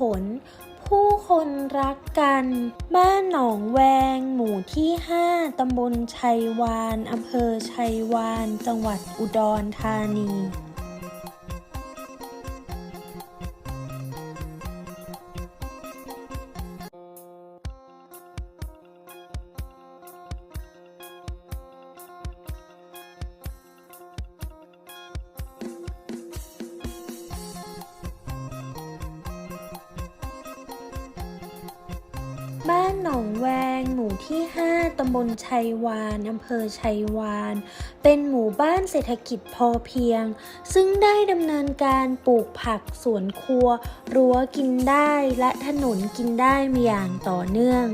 ผลผู้คนรักกัน บ้านหนองแวง หมู่ที่ 5 ตำบลชัยวาน อำเภอชัยวาน จังหวัดอุดรธานี หนองแวง หมู่ที่ 5 ตำบลชัยวานอำเภอชัยวาน เป็นหมู่บ้านเศรษฐกิจพอเพียง ซึ่งได้ดำเนินการปลูกผักสวนครัว รั้วกินได้และถนนกินได้มาอย่างต่อเนื่อง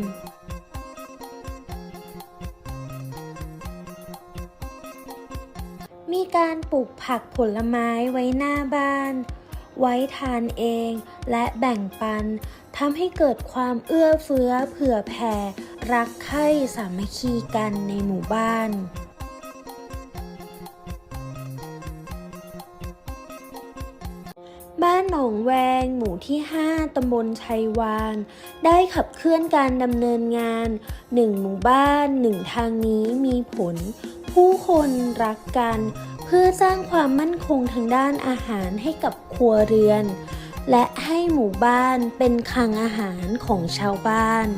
มีการปลูกผักผลไม้ไว้หน้าบ้าน ไว้ทานเองและแบ่งปันทำให้เกิดความเอื้อเฟื้อเผื่อแผ่ รักใคร่สามัคคีกันในหมู่บ้านบ้านหนองแวง หมู่ที่ 5 ตำบลชัยวาน ได้ขับเคลื่อนการดำเนินงาน 1 หมู่บ้าน 1 ทางนี้มีผล ผู้คนรักกัน เพื่อสร้างความมั่นคงทางด้านอาหารให้กับครัวเรือน และให้หมู่บ้านเป็นคลังอาหารของชาวบ้าน